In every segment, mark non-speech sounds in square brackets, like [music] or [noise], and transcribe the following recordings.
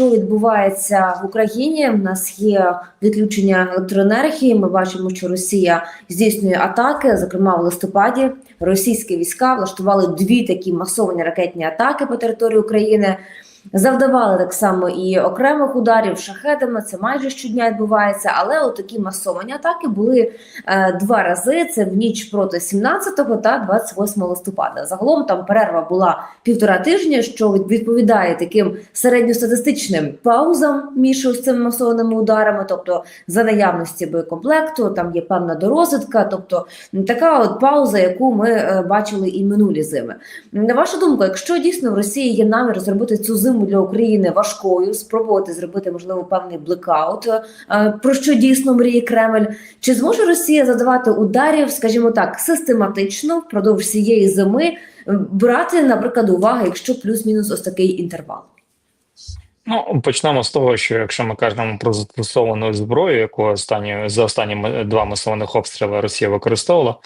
що відбувається в Україні. У нас є відключення електроенергії. Ми бачимо, що Росія здійснює атаки. Зокрема, в листопаді російські війська влаштували дві такі масовані ракетні атаки по території України. Завдавали так само і окремих ударів шахедами. Це майже щодня відбувається. Але такі масовані атаки були е, два рази. Це в ніч проти 17 та 28 листопада. Загалом там перерва була півтора тижня, що відповідає таким середньостатистичним паузам між ось цими масованими ударами. Тобто, за наявності боєкомплекту, там є певна дорозвідка. Тобто така от пауза, яку ми е, бачили і минулі зими. На вашу думку, якщо дійсно в Росії є намір зробити цю зиму для України важкою, спробувати зробити можливо певний блекаут, е, про що дійсно мріє Кремль, чи зможе Росія задавати ударів, скажімо так, систематично впродовж цієї зими, е, брати, наприклад, уваги, якщо плюс-мінус ось такий інтервал? Ну, почнемо з того, що якщо ми кажемо про застосовану зброю, яку останні за останні два масованих обстріли Росія використовувала,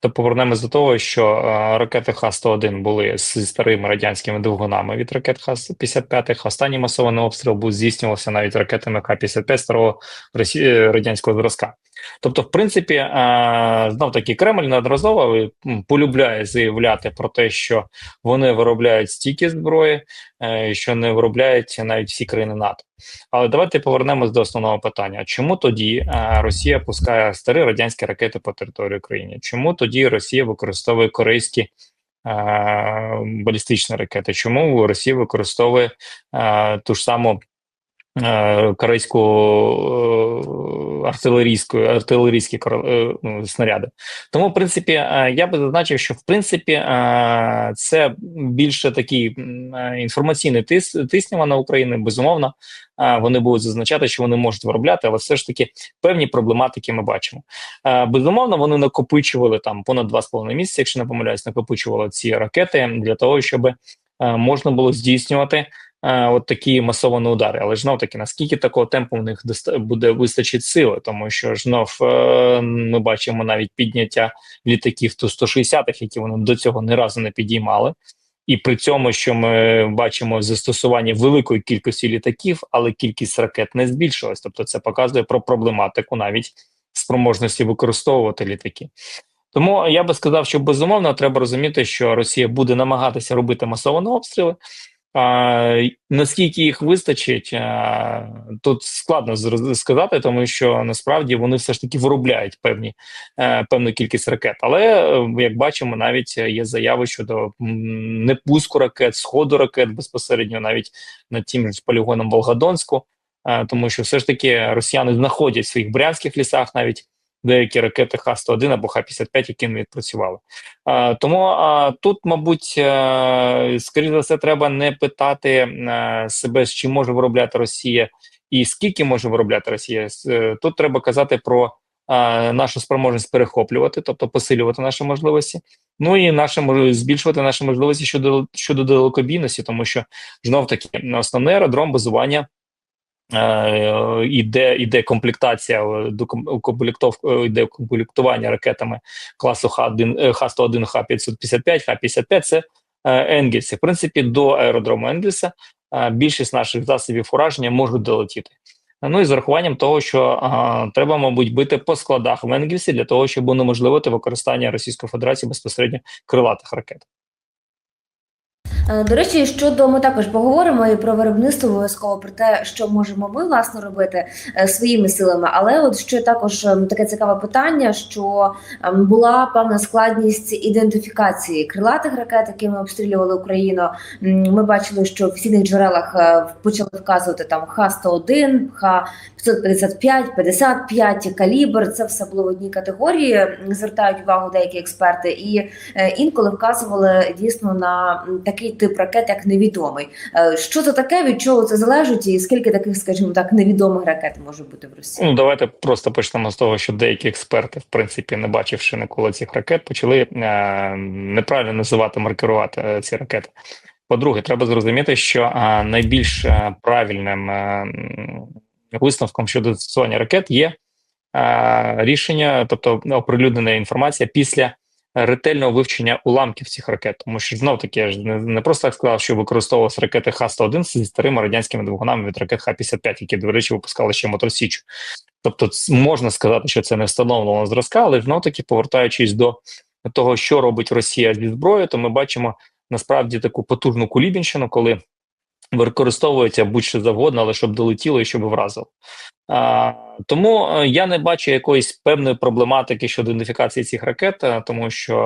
то повернемось до того, що е, ракети Х-101 були зі старими радянськими двигунами від ракет Х-55. Останній масований обстріл був здійснювався навіть ракетами Х-55 старого Росії, радянського зразка. Тобто, в принципі, е, знов таки Кремль неодноразово полюбляє заявляти про те, що вони виробляють стільки зброї, е, що не виробляють навіть всі країни НАТО. Але давайте повернемось до основного питання: чому тоді е, Росія пускає старі радянські ракети по території України? Чому тоді Росія використовує корейські? Балістичні ракети, чому Росія використовує е, ту ж саму е, корейську е, артилерійську артилерійські е, ну, снаряди? Тому, в принципі, е, я би зазначив, що в принципі е, це більше такий е, інформаційний тис тиснява на Україну, безумовно вони будуть зазначати, що вони можуть виробляти, але все ж таки певні проблематики ми бачимо. Безумовно, вони накопичували там понад 2,5 місяці, якщо не помиляюсь, накопичували ці ракети для того, щоб можна було здійснювати. От такі масовані удари, але знов таки наскільки такого темпу в них буде вистачить сили, тому що знов е, ми бачимо навіть підняття літаків ту 160-х, які вони до цього ні разу не підіймали. І при цьому, що ми бачимо застосування великої кількості літаків, але кількість ракет не збільшилась. Тобто, це показує про проблематику навіть спроможності використовувати літаки. Тому я би сказав, що безумовно треба розуміти, що Росія буде намагатися робити масовані обстріли. Наскільки їх вистачить, тут складно сказати, тому що насправді вони все ж таки виробляють певні а, певну кількість ракет. Але як бачимо, навіть є заяви щодо непуску ракет, сходу ракет безпосередньо навіть над тим полігоном Волгодонську, а, тому що все ж таки росіяни знаходять в своїх брянських лісах навіть деякі ракети Х-101 або Х-55, які не відпрацювали. Тому тут, мабуть, а, скоріше за все, треба не питати а, себе, чи може виробляти Росія і скільки може виробляти Росія. Е, тут треба казати про нашу спроможність перехоплювати, тобто посилювати наші можливості. Ну і наше збільшувати наші можливості щодо щодо далекобійності, тому що знов таки основний аеродром базування. Е, іде іде комплектація до іде комплектування ракетами класу Х-1, Х-101, Х-555, Х-55 – це е, Енгельси. В принципі, до аеродрому Енгельса е, більшість наших засобів ураження можуть долетіти. Ну і з урахуванням того, що а, треба, мабуть, бити по складах в Енгельсі для того, щоб унеможливити використання Російської Федерації безпосередньо крилатих ракет. Е, до речі, щодо ми також поговоримо і про виробництво обов'язково про те, що можемо ми власне робити е, своїми силами. Але от ще також ем, таке цікаве питання: що ем, була певна складність ідентифікації крилатих ракет, якими обстрілювали Україну. Ми бачили, що в офіційних джерелах е, почали вказувати там Х-101, Х-555, 55, калібр. Це все було в одній категорії. Звертають увагу деякі експерти, і інколи вказували дійсно на такий тип ракет як невідомий. Е, що це таке? Від чого це залежить, і скільки таких, скажімо так, невідомих ракет може бути в Росії? Ну давайте просто почнемо з того, що деякі експерти, в принципі, не бачивши ніколи цих ракет, почали е, неправильно називати маркерувати е, ці ракети. По-друге, треба зрозуміти, що е, найбільш е, правильним е, висновком щодо застосування ракет є рішення, тобто оприлюднена інформація після ретельного вивчення уламків цих ракет, тому що знов таки я ж не, не просто так сказав, що використовувалися ракети Х-101 зі старими радянськими двигунами від ракет Х-55, які, до речі, випускали ще Мотор Січ. Тобто, можна сказати, що це не встановлено зразка, але знов таки повертаючись до того, що робить Росія зі зброєю, то ми бачимо насправді таку потужну кулібінщину, коли використовується будь-що завгодно, але щоб долетіло і щоб вразило. А, тому е, я не бачу якоїсь певної проблематики щодо ідентифікації цих ракет, е, тому що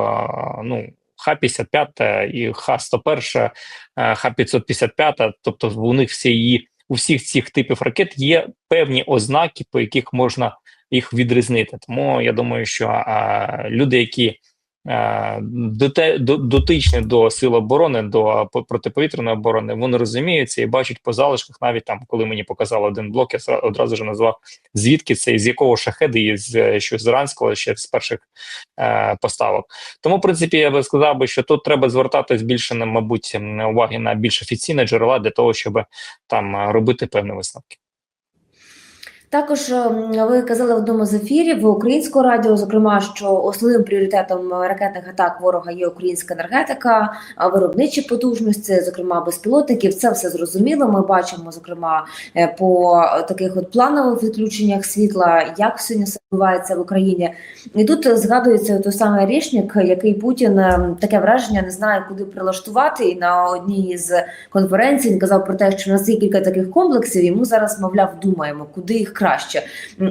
е, ну. Х-55 і Х-101, е, Х-555, тобто у них всі її у всіх цих типів ракет є певні ознаки, по яких можна їх відрізнити. Тому я думаю, що а, люди, які дотичні до сил оборони, до протиповітряної оборони, вони розуміються і бачать по залишках, навіть там, коли мені показали один блок, я одразу ж назвав звідки це і з якого шахеди, і з е, що з іранського ще з перших е, поставок. Тому, в принципі, я би сказав би, що тут треба звертатись більше на, мабуть, уваги на більш офіційні джерела для того, щоб там е, робити певні висновки. Також ем, ви казали в одному з ефірів українського радіо, зокрема, що основним пріоритетом ракетних атак ворога є українська енергетика, виробничі потужності, зокрема безпілотників. Це все зрозуміло. Ми бачимо, зокрема, е, по таких от планових відключеннях світла, як сьогодні все відбувається в Україні. І тут згадується той самий річник, який Путін таке враження не знає, куди прилаштувати. І на одній з конференцій він казав про те, що в нас є кілька таких комплексів, і ми зараз, мовляв, думаємо, куди їх краще,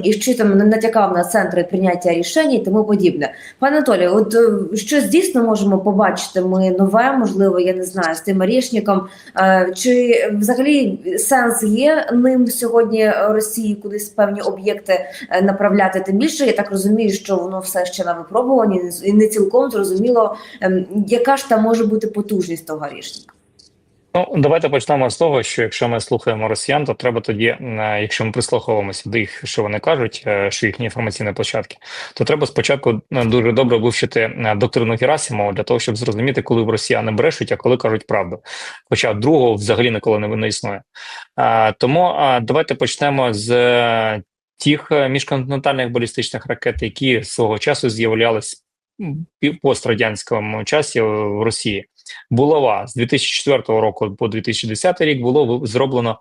і що там натякав на центри прийняття рішень і тому подібне. Пане Анатолій, от е, що дійсно можемо побачити? Ми нове, можливо, я не знаю, з тим рішником. Е, Чи взагалі сенс є ним сьогодні Росії кудись певні об'єкти е, направляти? Тим більше я так розумію, що воно все ще на випробуванні і не цілком зрозуміло, ем, яка ж там може бути потужність того рішника. Ну, давайте почнемо з того, що якщо ми слухаємо росіян, то треба тоді, е, якщо ми прислуховуємося до їх, що вони кажуть, е, що їхні інформаційні площадки, то треба спочатку е, дуже добре вивчити е, доктрину Герасимова для того, щоб зрозуміти, коли в росіяни брешуть, а коли кажуть правду. Хоча другого взагалі ніколи не, існує. Тому давайте почнемо з тих міжконтинентальних балістичних ракет, які свого часу з'являлись пі- пострадянському часі в Росії. Булава з 2004 року по 2010 рік було зроблено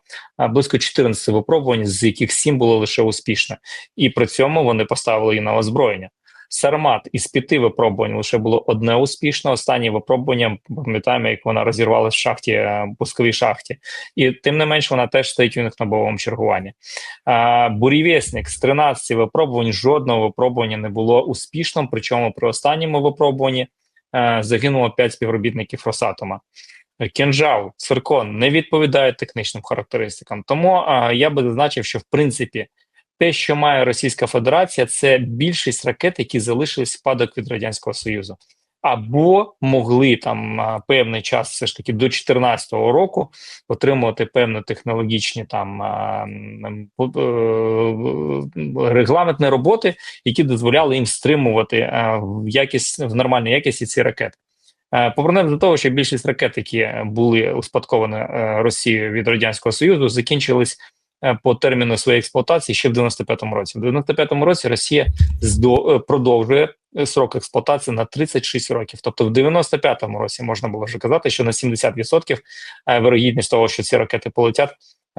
близько 14 випробувань, з яких 7 було лише успішно, і при цьому вони поставили її на озброєння. Сармат із п'яти випробувань лише було одне успішне. Останнє випробування пам'ятаємо, як вона розірвалася в шахті, е, пусковій шахті, і тим не менш вона теж стоїть у них на бойовому чергуванні. А, Бурєвєсник з 13 випробувань жодного випробування не було успішним. Причому при останньому випробуванні загинуло 5 співробітників Росатома. Кінжал, циркон не відповідають технічним характеристикам. Тому а, я би зазначив, що в принципі те, що має Російська Федерація, це більшість ракет, які залишились спадок від Радянського Союзу. Або могли там певний час, все ж таки до 2014 року, отримувати певні технологічні там е, регламентні роботи, які дозволяли їм стримувати е, в якість в нормальній якісті ці ракети. Е, Повернемо до того, що більшість ракет, які були успадковані Росією від радянського союзу, закінчились по терміну своєї експлуатації ще в 95-му році. В 95-му році Росія е, продовжує е, срок експлуатації на 36 років. Тобто, в 95-му році можна було вже казати, що на 70% е, вирогідність того, що ці ракети полетять.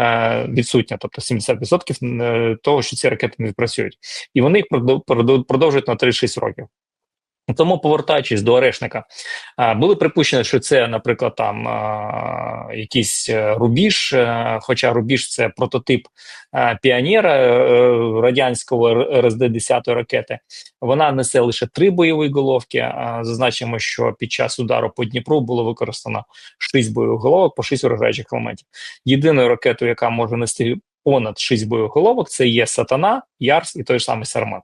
е, Відсутня, тобто 70% е, того, що ці ракети не працюють, і вони їх продов- продов- продовжують на 36 років. Тому, повертаючись до Орешника, були припущені, що це, наприклад, там якийсь е, рубіж, е, хоча рубіж це прототип піонера е, радянського РСД-10 ракети. Вона несе лише три бойові головки. Зазначимо, що під час удару по Дніпру було використано шість бойових головок по шість вражаючих елементів. Єдиною ракетою, яка може нести понад шість бойових головок, це є Сатана, Ярс і той ж самий Сармат.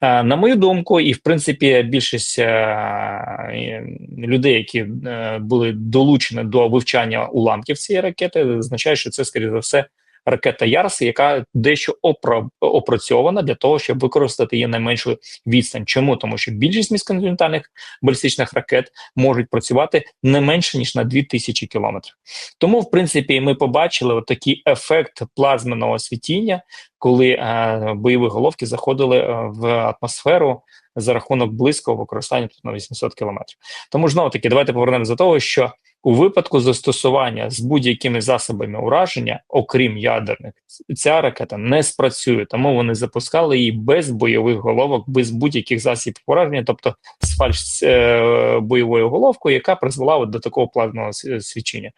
Е, На мою думку, і в принципі, більшість е, людей, які е, були долучені до вивчання уламків цієї ракети, означає, що це скоріше за все ракета Ярс, яка дещо опра- опрацьована для того, щоб використати її найменшу відстань. Чому тому, що більшість міжконтинентальних балістичних ракет можуть працювати не менше ніж на 2000 кілометрів. Тому, в принципі, ми побачили такий ефект плазменного світіння, коли е, бойові головки заходили е, в атмосферу за рахунок близького використання тут на 800 кілометрів. Тому знову таки, давайте повернемося до того, що у випадку застосування з будь-якими засобами ураження, окрім ядерних, ця ракета не спрацює, тому вони запускали її без бойових головок, без будь-яких засобів ураження, тобто з фальш е, бойовою головкою, яка призвела до такого плавного свідчення.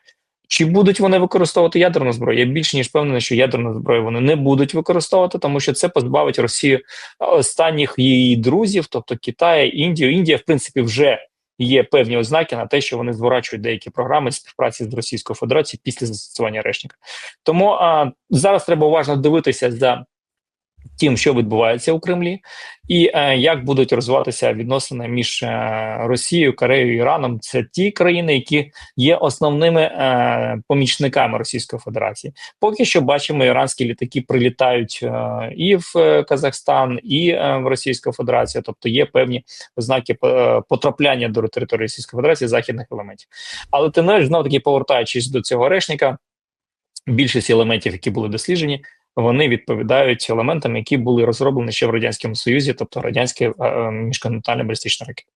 Чи будуть вони використовувати ядерну зброю? Я більше ніж впевнений, що ядерну зброю вони не будуть використовувати, тому що це позбавить Росію останніх її друзів, тобто Китая, Індію. Індія, в принципі, вже є певні ознаки на те, що вони зворачують деякі програми співпраці з Російською Федерацією після застосування решника. Тому а, зараз треба уважно дивитися за тим, що відбувається у Кремлі, і е, як будуть розвиватися відносини між е, Росією, Кореєю і Іраном. Це ті країни, які є основними е, помічниками Російської Федерації. Поки що бачимо, іранські літаки прилітають е, і в е, Казахстан, і е, в Російську Федерацію, тобто є певні ознаки е, потрапляння до території Російської Федерації західних елементів. Але тим не знов таки повертаючись до цього решника, більшість елементів, які були досліджені, вони відповідають елементам, які були розроблені ще в радянському союзі, тобто радянські е, е, міжконтинентальні балістичні ракети.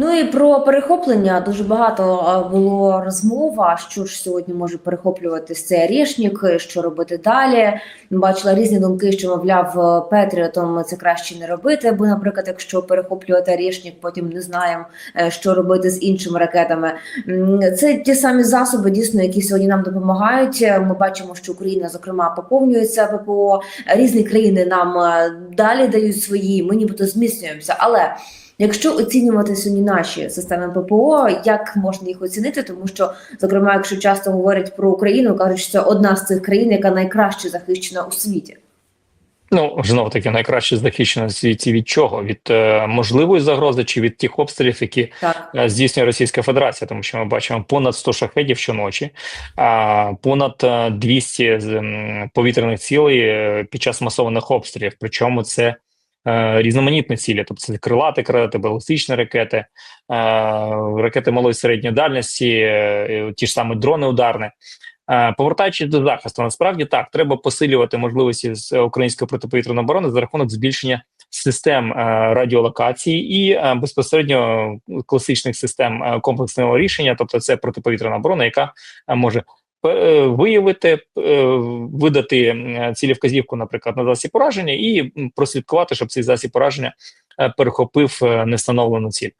Ну і про перехоплення дуже багато було розмов. А що ж сьогодні може перехоплювати цей рішник, що робити далі? Бачила різні думки, що мовляв Петріотом це краще не робити. Бо, наприклад, якщо перехоплювати рішник, потім не знаємо, е, що робити з іншими ракетами. Це ті самі засоби, дійсно, які сьогодні нам допомагають. Ми бачимо, що Україна, зокрема, поповнюється ППО. Різні країни нам е, далі дають свої. Ми нібито зміцнюємося, але. Якщо оцінювати сьогодні наші системи ППО, як можна їх оцінити? Тому що, зокрема, якщо часто говорять про Україну, кажуть, що це одна з цих країн, яка найкраще захищена у світі. Ну знову таки найкраще захищено в світі від чого? Від е, можливої загрози чи від тих обстрілів, які е, здійснює Російська Федерація, тому що ми бачимо понад 100 шахедів щоночі, а понад е, 200 з, повітряних цілей е, під час масованих обстрілів. Причому це різноманітні цілі, тобто це крилаті ракети, балістичні ракети, е, ракети малої середньої дальності, е, ті ж самі дрони ударні. Е, Повертаючись до захисту, насправді так треба посилювати можливості з української протиповітряної оборони за рахунок збільшення систем е, радіолокації і е, безпосередньо класичних систем е, комплексного рішення, тобто це протиповітряна оборона, яка е, може е, виявити, е, видати цілі вказівку, наприклад, на засіб пораження, і прослідкувати, щоб цей засіб пораження е, перехопив е, нестановлену ціль.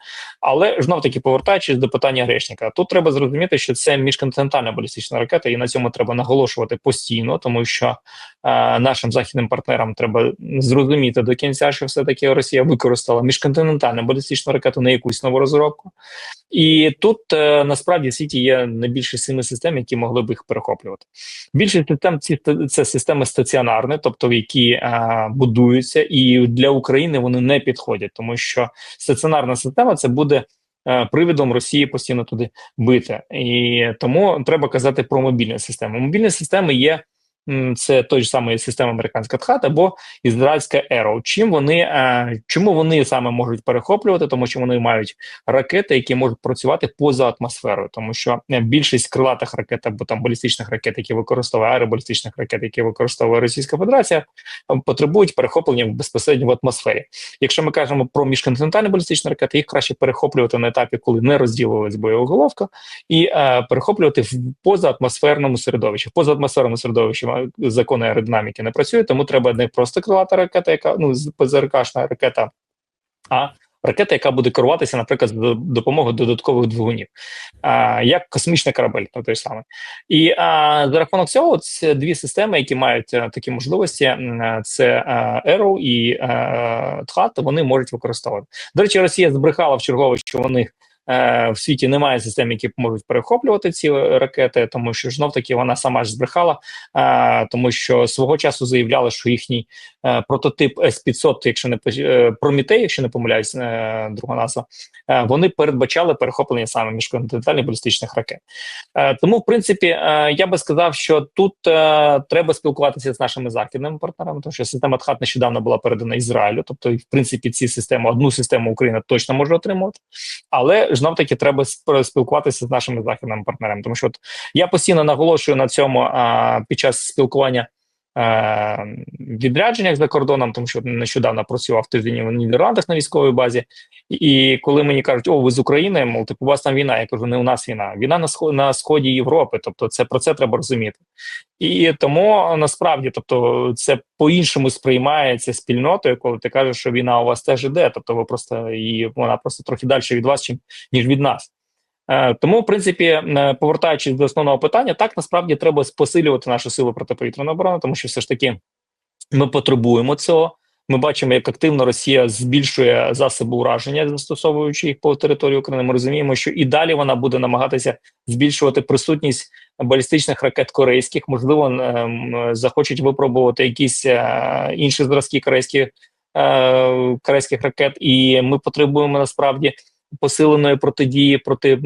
Але знов таки повертаючись до питання грешника, тут треба зрозуміти, що це міжконтинентальна балістична ракета, і на цьому треба наголошувати постійно, тому що е, нашим західним партнерам треба зрозуміти до кінця, що все таки Росія використала міжконтинентальну балістичну ракету на якусь нову розробку. І тут е, насправді в світі є не більше семи систем, які могли б їх перехоплювати. Більшість систем ці це системи стаціонарні, тобто які е, будуються, і для України вони не підходять, тому що стаціонарна система це буде. е, Привідом Росії постійно туди бити, і тому треба казати про мобільні системи. Мобільні системи є це той ж самий система американська ТХАТ або ізраїльська Arrow. Чим вони е, чому вони саме можуть перехоплювати? Тому що вони мають ракети, які можуть працювати поза атмосферою, тому що е, більшість крилатих ракет або там балістичних ракет, які використовує аеробалістичних ракет, які використовує Російська Федерація, е, потребують перехоплення безпосередньо в атмосфері. Якщо ми кажемо про міжконтинентальні балістичні ракети, їх краще перехоплювати на етапі, коли не розділилась бойова головка, і перехоплювати в позаатмосферному середовищі. В позаатмосферному середовищі закони аеродинаміки не працюють, тому треба не просто крилата ракета, яка ну ПЗРКшна ракета, а ракета, яка буде керуватися, наприклад, за допомогою додаткових двигунів, а, як космічний корабель, то той самий. І а, за рахунок цього, це дві системи, які мають а, такі можливості: це Arrow і а, ТХАТ, вони можуть використовувати. До речі, Росія збрехала в чергове, що вони. Е, В світі немає систем, які можуть перехоплювати ці ракети, тому що знов таки вона сама ж збрехала, е, тому що свого часу заявляли, що їхній е, прототип С-500, якщо не Прометей, якщо не помиляюсь, друга назва, вони передбачали перехоплення саме міжконтинентальних балістичних ракет. Тому, в принципі, я би сказав, що тут треба спілкуватися з нашими західними партнерами, тому що система ТХАТ нещодавно була передана Ізраїлю. Тобто, в принципі, ці системи одну систему Україна точно може отримувати, але знов таки треба спілкуватися з нашими західними партнерами. Тому що от я постійно наголошую на цьому а, під час спілкування відрядженнях за кордоном, тому що нещодавно працював тиждень в Нідерландах на військовій базі. І коли мені кажуть, о, ви з України, мов типу, у вас там війна, я кажу, не у нас війна. Війна на сході на сході Європи. Тобто, це про це треба розуміти. І тому насправді, тобто, це по-іншому сприймається спільнотою, коли ти кажеш, що війна у вас теж іде. Тобто, ви просто і вона просто трохи далі від вас, чим ніж від нас. Е, Тому, в принципі, е, повертаючись до основного питання, так насправді треба посилювати нашу силу протиповітряної оборони, тому що все ж таки ми потребуємо цього. Ми бачимо, як активно Росія збільшує засоби ураження, застосовуючи їх по території України. Ми розуміємо, що і далі вона буде намагатися збільшувати присутність балістичних ракет корейських. Можливо, ем, захочуть випробувати якісь е, інші зразки корейських, корейських ракет, і ми потребуємо насправді посиленої протидії проти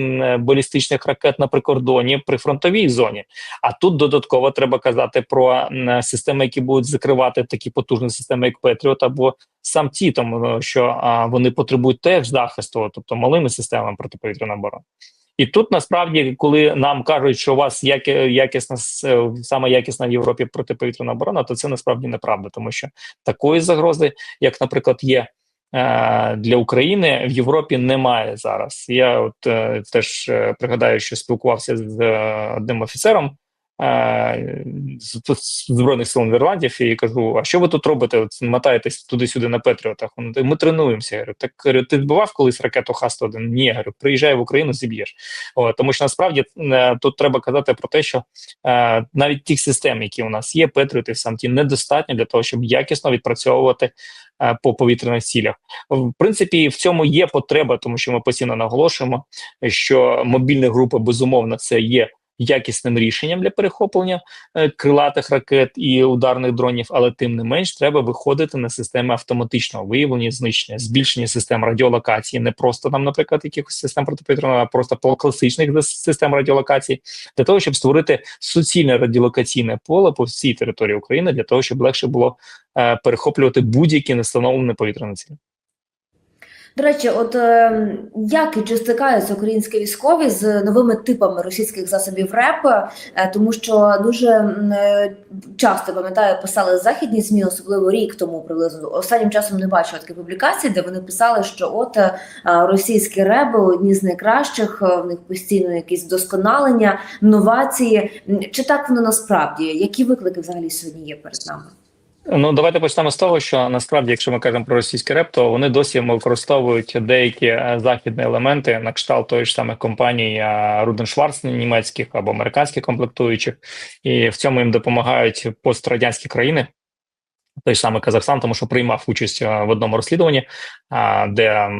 балістичних ракет на прикордоні при фронтовій зоні. А тут додатково треба казати про системи, які будуть закривати такі потужні системи, як Петріот або сам ті, тому що вони потребують теж захисту, тобто малими системами протиповітряної оборони. І тут насправді, коли нам кажуть, що у вас якісна е, саме якісна в Європі протиповітряна оборона, то це насправді неправда, тому що такої загрози, як, наприклад, є е, для України в Європі немає зараз. Я от е, теж е, пригадаю, що спілкувався з е, одним офіцером е, збройних сил Нідерландів і кажу: а що ви тут робите? От мотаєтесь туди-сюди на Петріотах? Ми тренуємося. Говорю, так говорю, ти збивав колись ракету Х-101? Ні, я говорю, приїжджай в Україну, зіб'єш. Тому що насправді е, тут треба казати про те, що е, навіть тих систем, які у нас є, Петріоти сам ті недостатньо для того, щоб якісно відпрацьовувати е, по повітряних цілях. В принципі, в цьому є потреба, тому що ми постійно наголошуємо, що мобільні групи безумовно це є. Якісним рішенням для перехоплення е, крилатих ракет і ударних дронів, але тим не менш треба виходити на системи автоматичного виявлення, знищення, збільшення систем радіолокації, не просто там, наприклад, якихось систем протиповітряного, а просто класичних систем радіолокації, для того, щоб створити суцільне радіолокаційне поле по всій території України, для того, щоб легше було е, перехоплювати будь-які нестановлені повітряні цілі. До речі, от е, як і чи стикаються українські військові з новими типами російських засобів РЕП, е, тому що дуже е, часто пам'ятаю, писали західні змі, особливо рік тому приблизно. Останнім часом не бачила такі публікації, де вони писали, що от е, російські реби одні з найкращих, в них постійно якісь вдосконалення, новації. Чи так воно насправді? Які виклики взагалі сьогодні є перед нами? Ну давайте почнемо з того, що насправді, якщо ми кажемо про російський реп, то вони досі використовують деякі е, західні елементи на кшталт тої ж самих компаній Руденшварц німецьких або американських комплектуючих, і в цьому їм допомагають пострадянські країни. Той ж самий Казахстан, тому що приймав участь е, в одному розслідуванні, де е,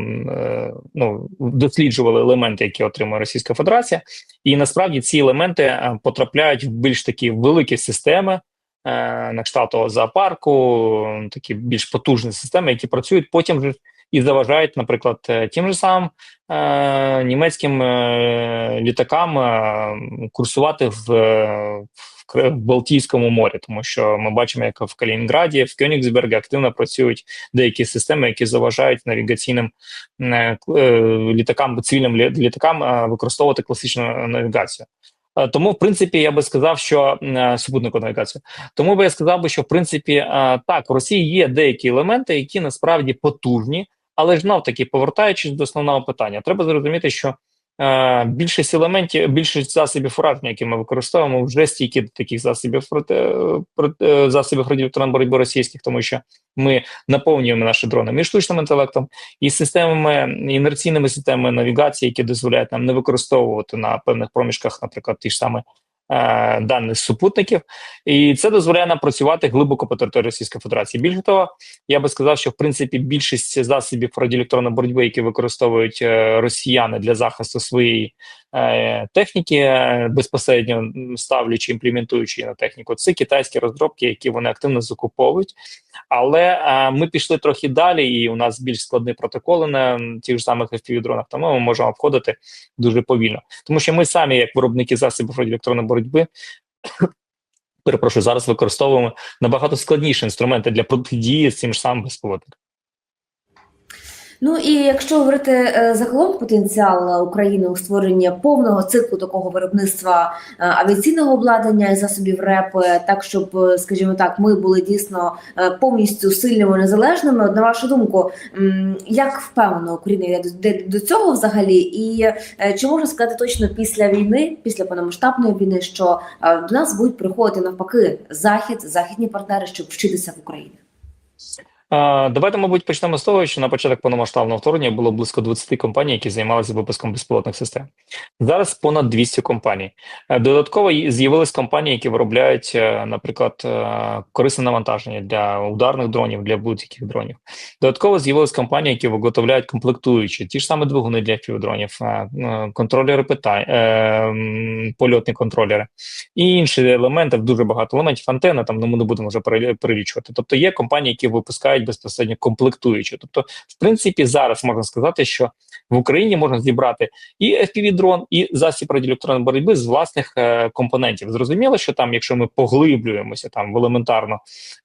ну досліджували елементи, які отримує Російська Федерація, і насправді ці елементи е, потрапляють в більш такі великі системи е, на кшталт зоопарку, такі більш потужні системи, які працюють потім і заважають, наприклад, е, тим же самим е, німецьким е, літакам е, курсувати в, е, в, Балтійському морі, тому що ми бачимо, як в Калінінграді, в Кёнігсбергі активно працюють деякі системи, які заважають навігаційним е, е, літакам, цивільним літакам е, використовувати класичну навігацію. Е, Тому, в принципі, я би сказав, що е, супутникову. Тому би я сказав би, що в принципі е, так, в Росії є деякі елементи, які насправді потужні, але ж навтаки, повертаючись до основного питання, треба зрозуміти, що більшість елементів, більшість засобів ураження, які ми використовуємо, вже стільки до таких засобів проти, проти е, засобів радіоелектронної боротьби російських, тому що ми наповнюємо наші дрони і штучним інтелектом, і системами інерційними системами навігації, які дозволяють нам не використовувати на певних проміжках, наприклад, ті ж самі е, дані супутників, і це дозволяє нам працювати глибоко по території Російської Федерації. Більше того, я би сказав, що в принципі більшість засобів радіоелектронної боротьби, які використовують е, росіяни для захисту своєї техніки, е, безпосередньо ставлячи, імплементуючи її на техніку, це китайські розробки, які вони активно закуповують. Але е, ми пішли трохи далі, і у нас більш складні протоколи на тих ж самих FPV-дронах, тому ми можемо обходити дуже повільно. Тому що ми самі, як виробники засобів радіоелектронної боротьби, [coughs] перепрошую, зараз використовуємо набагато складніші інструменти для протидії з цим ж самим безпілотникам. Ну і якщо говорити е, загалом потенціал України у створенні повного циклу такого виробництва е, авіаційного обладнання і засобів РЕП, е, так щоб, е, скажімо так, ми були дійсно е, повністю сильними незалежними. От, на вашу думку, як впевнено Україна йде до, цього взагалі, і е, чи можна сказати точно після війни, після повномасштабної війни, що е, до нас будуть приходити навпаки захід, західні партнери, щоб вчитися в Україні? Давайте, мабуть, почнемо з того, що на початок повномасштабного вторгнення було близько 20 компаній, які займалися випуском безпілотних систем. Зараз понад 200 компаній. Е, Додатково з'явились компанії, які виробляють, е, наприклад, е, корисне навантаження для ударних дронів, для будь-яких дронів. Додатково з'явились компанії, які виготовляють комплектуючі, ті ж саме двигуни для півдронів, контролери питань, польотні контролери і інші елементи, дуже багато елементів, антенна, там ну, ми не будемо вже перелічувати. Тобто є компанії, які випускають безпосередньо комплектуючі. Тобто, в принципі, зараз можна сказати, що в Україні можна зібрати і FPV-дрон, і засіб радіоелектронної боротьби з власних е, компонентів. Зрозуміло, що там, якщо ми поглиблюємося там в елементарно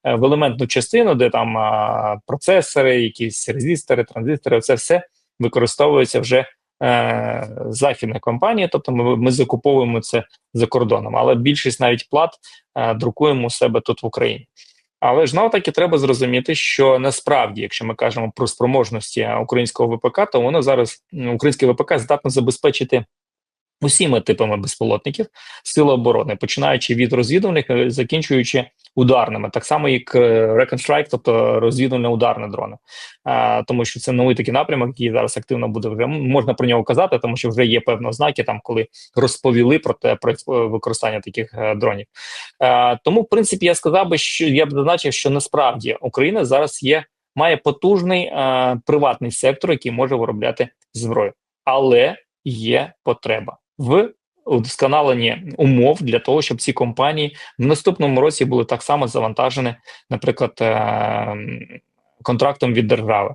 е, в елементну частину, де там а, процесори, якісь резистори, транзистори, це все використовується вже е, західних компаній, тобто ми, ми закуповуємо це за кордоном, але більшість навіть плат е, друкуємо у себе тут в Україні. Але ж знову таки треба зрозуміти, що насправді, якщо ми кажемо про спроможності українського ВПК, то воно зараз український ВПК здатне забезпечити усіма типами безпілотників сили оборони, починаючи від розвідувальних, е, закінчуючи ударними, так само як е, Recon Strike, тобто розвідувальне ударне дрони. А, тому що це новий такий напрямок, який зараз активно буде вже можна про нього казати, тому що вже є певні ознаки, там коли розповіли про те про е, використання таких дронів. Е, тому, в принципі, я сказав би, що я б зазначив, що насправді Україна зараз є має потужний е, приватний сектор, який може виробляти зброю, але є потреба в удосконаленні умов для того, щоб ці компанії в наступному році були так само завантажені, наприклад, е, контрактом від держави.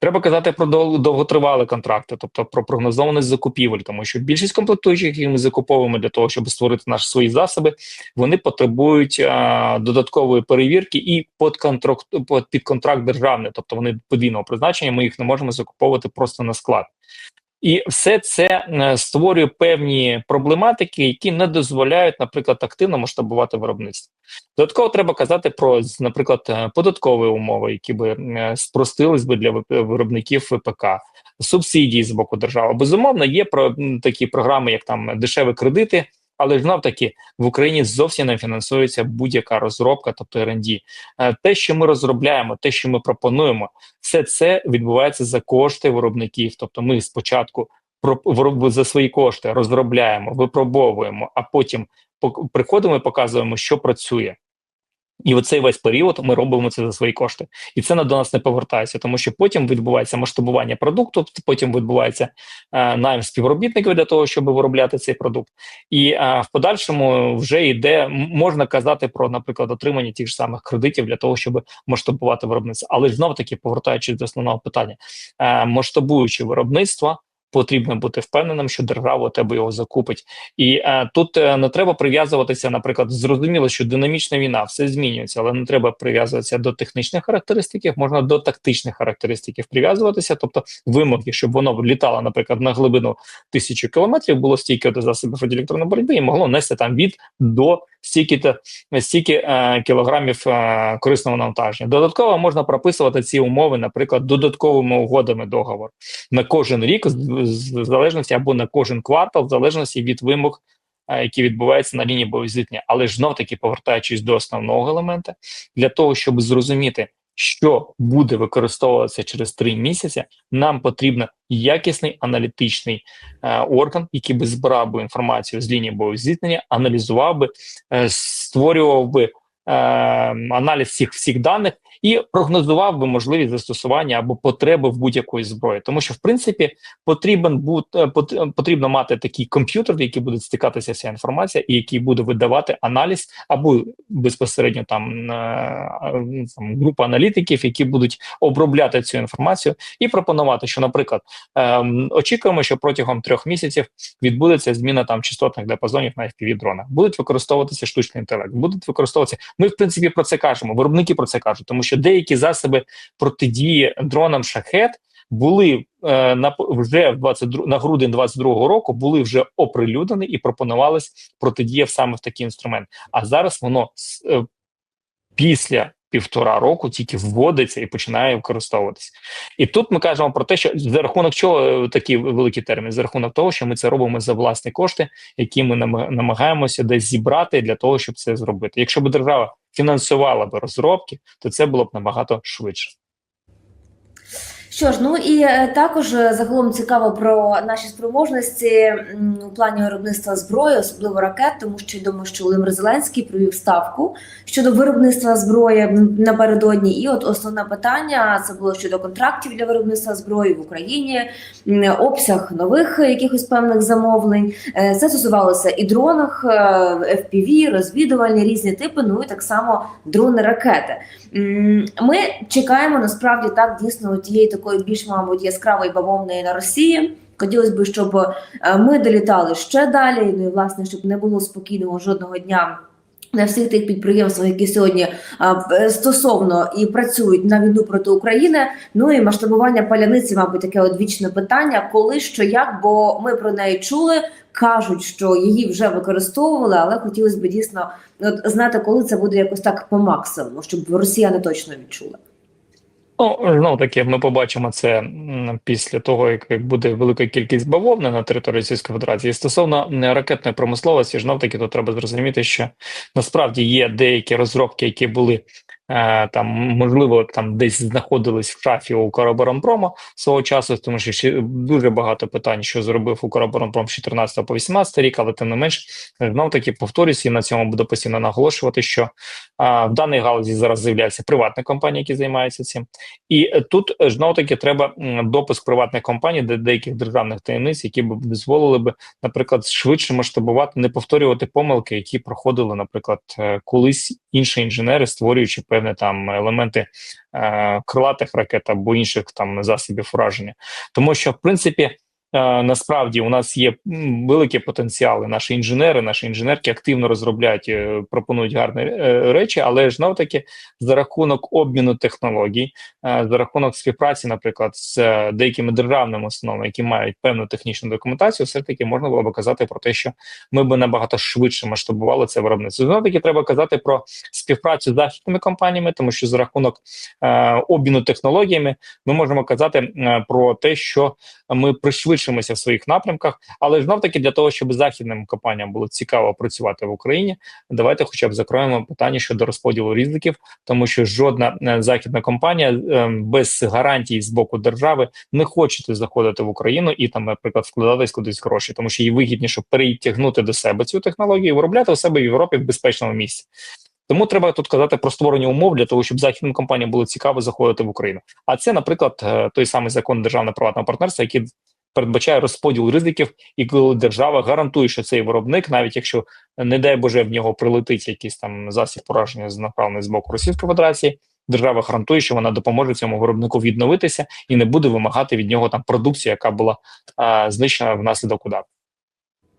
Треба казати про дов- довготривалі контракти, тобто про прогнозованість закупівель, тому що більшість комплектуючих, які ми закуповуємо для того, щоб створити наші свої засоби, вони потребують е, додаткової перевірки і під контракт, під контракт державний, тобто вони подвійного призначення. Ми їх не можемо закуповувати просто на склад. І все це е, створює певні проблематики, які не дозволяють, наприклад, активно масштабувати виробництво. Додатково треба казати про, наприклад, е, податкові умови, які би е, спростились би для виробників ВПК, субсидії з боку держави. Безумовно, є про такі програми, як там дешеві кредити. Але знов таки в Україні зовсім не фінансується будь-яка розробка, тобто R&D. Е, Те, що ми розробляємо, те, що ми пропонуємо, все це відбувається за кошти виробників. Тобто, ми спочатку за свої кошти розробляємо, випробовуємо, а потім приходимо і показуємо, що працює. І оцей весь період ми робимо це за свої кошти, і це до нас не повертається, тому що потім відбувається масштабування продукту, потім відбувається е, найм співробітників для того, щоб виробляти цей продукт, і е, в подальшому вже йде можна казати про, наприклад, отримання тих ж самих кредитів для того, щоб масштабувати виробництво. Але знов таки повертаючись до основного питання, е, масштабуючи виробництво. Потрібно бути впевненим, що держава тебе його закупить, і е, тут е, не треба прив'язуватися. Наприклад, зрозуміло, що динамічна війна все змінюється, але не треба прив'язуватися до технічних характеристик, можна до тактичних характеристик прив'язуватися, тобто вимоги, щоб воно літало, наприклад, на глибину тисячі кілометрів, було стільки до засобів радіоелектронної боротьби і могло нести там від до стільки та стільки е, кілограмів е, корисного навантаження. Додатково можна прописувати ці умови, наприклад, додатковими угодами договору на кожен рік, в залежності або на кожен квартал, в залежності від вимог, е, які відбуваються на лінії боєзвітня, Але ж знов таки повертаючись до основного елемента, для того, щоб зрозуміти, що буде використовуватися через три місяці, нам потрібен якісний аналітичний е, орган, який би збирав би інформацію з лінії боєзіткнення, аналізував би, е, створював би е, аналіз всіх всіх даних і прогнозував би можливість застосування або потреби в будь-якої зброї, тому що в принципі потрібен бути потрібно мати такий комп'ютер, в який буде стикатися вся інформація, і який буде видавати аналіз, або безпосередньо там, е, там група аналітиків, які будуть обробляти цю інформацію і пропонувати, що, наприклад, ем, очікуємо, що протягом трьох місяців відбудеться зміна там частотних диапазонів на fpv дронах. Будуть використовуватися штучний інтелект, будуть використовуватися. Ми в принципі про це кажемо. Виробники про це кажуть, тому що деякі засоби протидії дронам шахет. були е, на вже в 22, на грудень 22 року були вже оприлюднені і пропонувались протидія саме в такий інструмент. А зараз воно е, після півтора року тільки вводиться і починає використовуватися. І тут ми кажемо про те, що за рахунок чого е, такий великий термін, за рахунок того, що ми це робимо за власні кошти, які ми нама- намагаємося десь зібрати для того, щоб це зробити. Якщо б держава фінансувала б розробки, то це було б набагато швидше. Що ж, ну і е, також е, загалом цікаво про наші спроможності у плані виробництва зброї, особливо ракет, тому що відомо, що Володимир Зеленський провів ставку щодо виробництва зброї напередодні. І от основне питання це було щодо контрактів для виробництва зброї в Україні, обсяг нових якихось певних замовлень. Е, Це стосувалося і дронах, FPV, розвідувальні різні типи. Ну і так само дрони ракети. Ми чекаємо насправді так дійсно тієї такої більш, мабуть, яскравої бавовної на Росії. Хотілося б, щоб е, ми долітали ще далі. Ну і власне, щоб не було спокійного жодного дня. На всіх тих підприємствах, які сьогодні а, стосовно і працюють на війну проти України. Ну і масштабування паляниці, мабуть, таке одвічне питання, коли що як, бо ми про неї чули, кажуть, що її вже використовували, але хотілося б дійсно от, знати, коли це буде якось так по максимуму, щоб росіяни точно відчули. Ну, знову таки, ми побачимо це після того, як буде велика кількість бавовни на території Російської Федерації. Стосовно м, ракетної промисловості, знов таки, то треба зрозуміти, що насправді є деякі розробки, які були там, можливо, там десь знаходились в шафі у Укроборонпрому свого часу, тому що ще дуже багато питань, що зробив Укроборонпром з 14 по 18 рік, але тим не менш, знов таки повторюсь, і на цьому буду постійно наголошувати, що а, в даній галузі зараз з'являються приватні компанії, які займаються цим. І е, тут знову таки треба допуск приватних компаній, де деяких державних таємниць, які б дозволили би, наприклад, швидше масштабувати, не повторювати помилки, які проходили, наприклад, е, колись інші інженери, створюючи певні там елементи е, крилатих ракет або інших там засобів ураження, тому що в принципі. Е, Насправді у нас є великі потенціали. Наші інженери, наші інженерки активно розробляють, е, пропонують гарні е, речі, але ж знов таки за рахунок обміну технологій, за рахунок співпраці, наприклад, з деякими державними установами, які мають певну технічну документацію, все таки можна було б казати про те, що ми б набагато швидше масштабували це виробництво. Знову таки треба казати про співпрацю з західними компаніями, тому що за рахунок обміну технологіями ми можемо казати про те, що ми пришвидшимося в своїх напрямках, але знов таки для того, щоб західним компаніям було цікаво працювати в Україні, давайте, хоча б закроємо питання щодо розподілу ризиків, тому що жодна е, західна компанія е, без гарантій з боку держави не хоче заходити в Україну і там, наприклад, вкладатись кудись гроші, тому що їй вигідніше перетягнути до себе цю технологію, і виробляти у себе в Європі в безпечному місці. Тому треба тут казати про створення умов для того, щоб західним компаніям було цікаво заходити в Україну. А це, наприклад, е, той самий закон державно приватного партнерства, який передбачає розподіл ризиків, і коли держава гарантує, що цей виробник, навіть якщо не дай Боже в нього прилетить якийсь там засіб пораження з направлений з боку Російської Федерації. Держава гарантує, що вона допоможе цьому виробнику відновитися і не буде вимагати від нього там продукції, яка була а, знищена внаслідок удару.